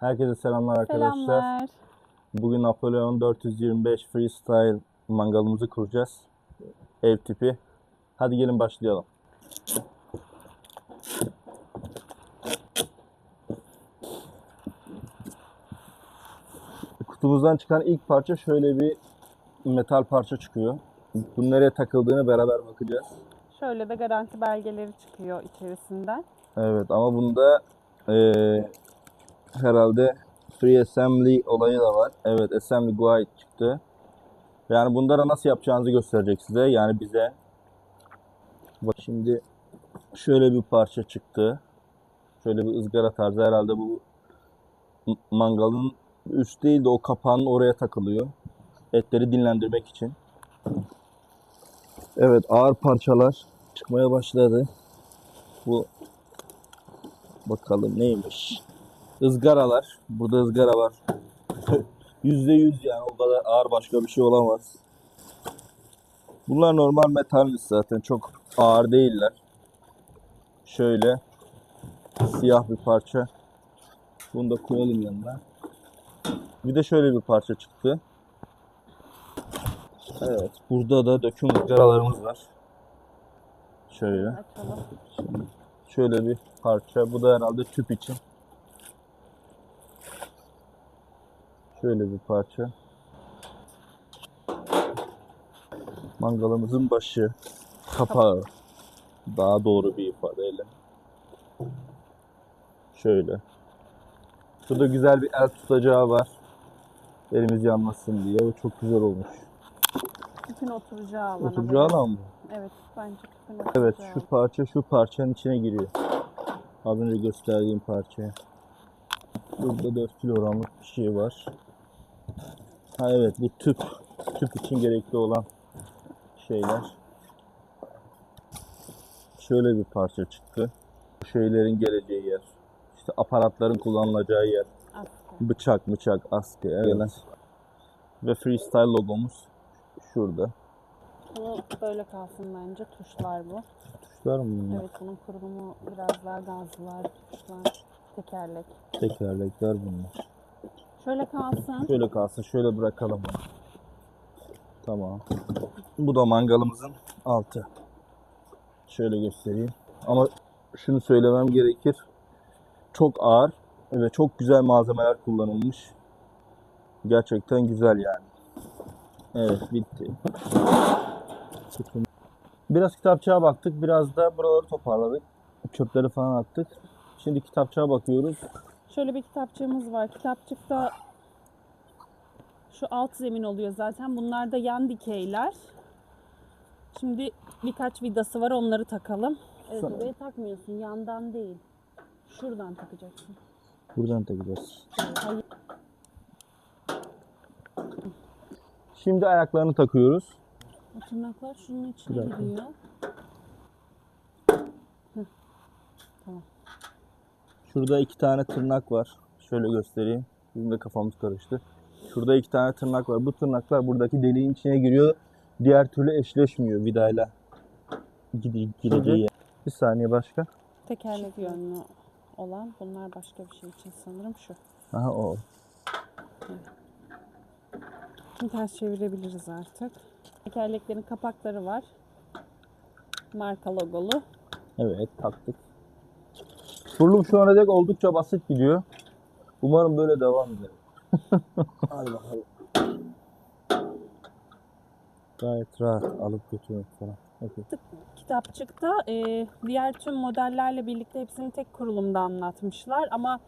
Herkese selamlar arkadaşlar. Selamlar. Bugün Napolyon 425 Freestyle mangalımızı kuracağız. Ev tipi. Hadi gelin başlayalım. Kutumuzdan çıkan ilk parça şöyle bir metal parça çıkıyor. Bunun nereye takıldığını beraber bakacağız. Şöyle de garanti belgeleri çıkıyor içerisinden. Evet ama bunda eee, herhalde free assembly olayı da var. Evet assembly guide çıktı. Yani bunları nasıl yapacağınızı gösterecek size. Yani bize. Bak şimdi şöyle bir parça çıktı. Şöyle bir ızgara tarzı herhalde bu mangalın üst değil de o kapağın oraya takılıyor. Etleri dinlendirmek için. Evet ağır parçalar çıkmaya başladı. Bu Bakalım neymiş. Izgaralar. Burada ızgara var. Yüzde yüz yani o kadar ağır başka bir şey olamaz. Bunlar normal metalmiş zaten. Çok ağır değiller. Şöyle siyah bir parça. Bunu da koyalım yanına. Bir de şöyle bir parça çıktı. Evet. Burada da döküm ızgaralarımız var. Şöyle. Şöyle bir parça. Bu da herhalde tüp için. Şöyle bir parça. Mangalımızın başı, kapağı. Daha doğru bir ifadeyle. Şöyle. Şurada güzel bir el tutacağı var. Elimiz yanmasın diye. O çok güzel olmuş. Tüpün oturacağı alana. Oturacağı alan mı? Evet bence tüpün oturacağı Evet alan. şu parça şu parçanın içine giriyor. Az önce gösterdiğim parçaya. Burada 4 kilogramlık bir şey var. Ha evet bu tüp. Tüp için gerekli olan şeyler. Şöyle bir parça çıktı. Bu şeylerin geleceği yer. İşte aparatların kullanılacağı yer. Asker. Bıçak, bıçak, askı. Evet. Ve freestyle logomuz şurada. Bu böyle kalsın bence. Tuşlar bu. Tuşlar mı bunlar? Evet bunun kurulumu biraz daha gazlılar. Tuşlar. Tekerlek. Tekerlekler bunlar. Şöyle kalsın. Şöyle kalsın. Şöyle bırakalım. Tamam. Bu da mangalımızın altı. Şöyle göstereyim. Ama şunu söylemem gerekir. Çok ağır ve çok güzel malzemeler kullanılmış. Gerçekten güzel yani. Evet bitti. Biraz kitapçığa baktık. Biraz da buraları toparladık. Çöpleri falan attık. Şimdi kitapçığa bakıyoruz. Şöyle bir kitapçığımız var. Kitapçıkta şu alt zemin oluyor zaten. Bunlar da yan dikeyler. Şimdi birkaç vidası var onları takalım. Evet, Tamam. buraya takmıyorsun. Yandan değil. Şuradan takacaksın. Buradan takacağız. Hayır. Şimdi ayaklarını takıyoruz. O tırnaklar şunun içine giriyor. Şurada iki tane tırnak var. Şöyle göstereyim. Bizim de kafamız karıştı. Şurada iki tane tırnak var. Bu tırnaklar buradaki deliğin içine giriyor. Diğer türlü eşleşmiyor vidayla. Girdiği yer. Bir saniye başka. Tekerlek yönlü olan. Bunlar başka bir şey için sanırım şu. Aha o. Şimdi ters çevirebiliriz artık. Tekerleklerin kapakları var. Marka logolu. Evet taktık. Kurulum şu ana dek oldukça basit gidiyor. Umarım böyle devam eder. Hadi bakalım. Gayet rahat alıp götürmek falan. Okey. Kitapçıkta e, diğer tüm modellerle birlikte hepsini tek kurulumda anlatmışlar ama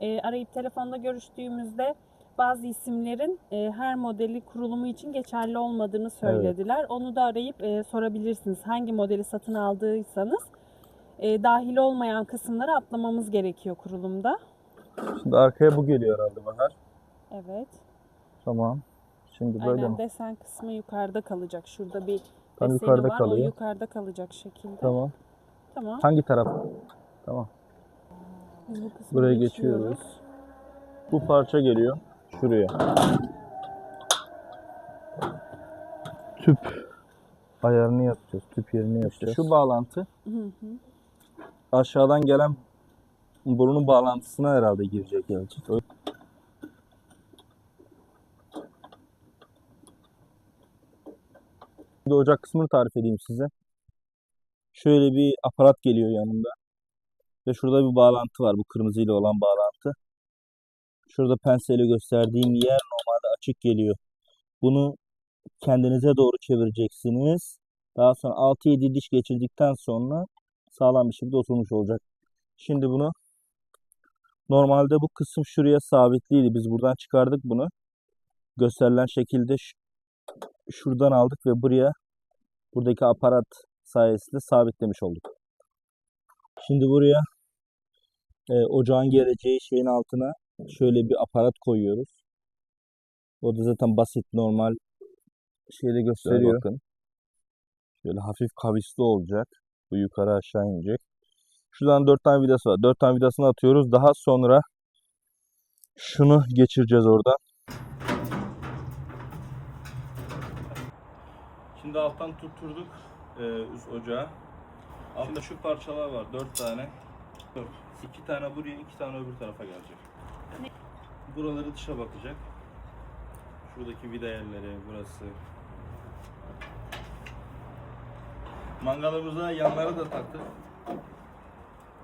e, arayıp telefonda görüştüğümüzde bazı isimlerin e, her modeli kurulumu için geçerli olmadığını söylediler. Onu da arayıp e, sorabilirsiniz. Hangi modeli satın aldıysanız e, dahil olmayan kısımları atlamamız gerekiyor kurulumda. Şimdi arkaya bu geliyor herhalde Bahar. Evet. Tamam. Şimdi böyle Aynen mi? desen kısmı yukarıda kalacak. Şurada bir Tam deseni yukarıda var. O kalıyor. yukarıda kalacak şekilde. Tamam. Tamam. Hangi taraf? Tamam. Biz bu kısmı Buraya geçiyoruz. Bu parça geliyor şuraya. Tüp ayarını yapacağız. Tüp yerini yapacağız. Şu bağlantı Hı hı. Aşağıdan gelen borunun bağlantısına herhalde girecek. Ö- Şimdi ocak kısmını tarif edeyim size. Şöyle bir aparat geliyor yanında. Ve şurada bir bağlantı var. Bu kırmızıyla olan bağlantı. Şurada penseyle gösterdiğim yer normalde açık geliyor. Bunu kendinize doğru çevireceksiniz. Daha sonra 6-7 diş geçirdikten sonra sağlam bir şekilde oturmuş olacak. Şimdi bunu normalde bu kısım şuraya sabitliydi. Biz buradan çıkardık bunu. Gösterilen şekilde şuradan aldık ve buraya buradaki aparat sayesinde sabitlemiş olduk. Şimdi buraya e, ocağın geleceği şeyin altına şöyle bir aparat koyuyoruz. O da zaten basit normal şeyde gösteriyor. Bakın. Şöyle hafif kavisli olacak. Bu yukarı aşağı inecek. Şuradan 4 tane vidası var. 4 tane vidasını atıyoruz. Daha sonra şunu geçireceğiz oradan. Şimdi alttan tutturduk e, üst ocağı. Altta şu parçalar var. 4 tane. 4. 2 tane buraya, 2 tane öbür tarafa gelecek. Buraları dışa bakacak. Şuradaki vida yerleri, burası. Mangalımıza yanları da taktık.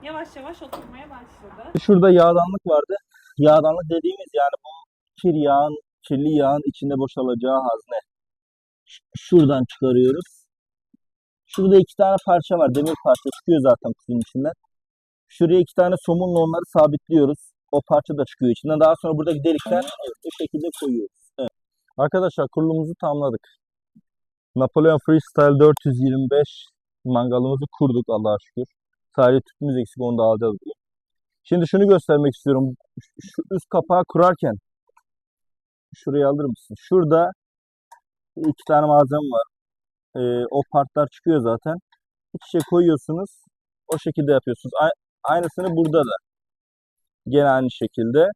Yavaş yavaş oturmaya başladı. Şurada yağdanlık vardı. Yağdanlık dediğimiz yani bu kir yağın, kirli yağın içinde boşalacağı hazne. Ş- Şuradan çıkarıyoruz. Şurada iki tane parça var. Demir parça çıkıyor zaten kutunun içinden. Şuraya iki tane somunla onları sabitliyoruz. O parça da çıkıyor içinden. Daha sonra buradaki delikten bu şekilde koyuyoruz. Evet. Arkadaşlar kurulumuzu tamamladık. Napolyon Freestyle 425 mangalımızı kurduk Allah'a şükür. Sadece tüpümüz eksik onu da alacağız bugün. Şimdi şunu göstermek istiyorum. Şu- üst kapağı kurarken şurayı alır mısın? Şurada iki tane malzeme var. Ee, o partlar çıkıyor zaten. İç içe koyuyorsunuz. O şekilde yapıyorsunuz. Aynısını burada da. Gene aynı şekilde.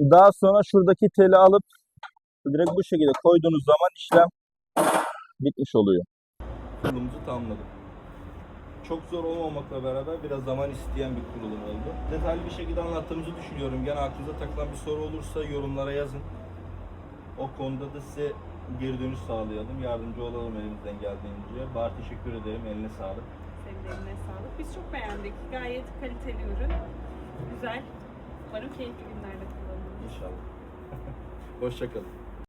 Daha sonra şuradaki teli alıp direkt bu şekilde koyduğunuz zaman işlem bitmiş oluyor. Kurulumuzu tamamladık. Çok zor olmamakla beraber biraz zaman isteyen bir kurulum oldu. Detaylı bir şekilde anlattığımızı düşünüyorum. Gene aklınıza takılan bir soru olursa yorumlara yazın. O konuda da size geri dönüş sağlayalım. Yardımcı olalım elimizden geldiğince. Bahar teşekkür ederim. Eline sağlık. Senin de eline sağlık. Biz çok beğendik. Gayet kaliteli ürün. Güzel. Umarım keyifli günlerde kullanılır. İnşallah. Hoşçakalın.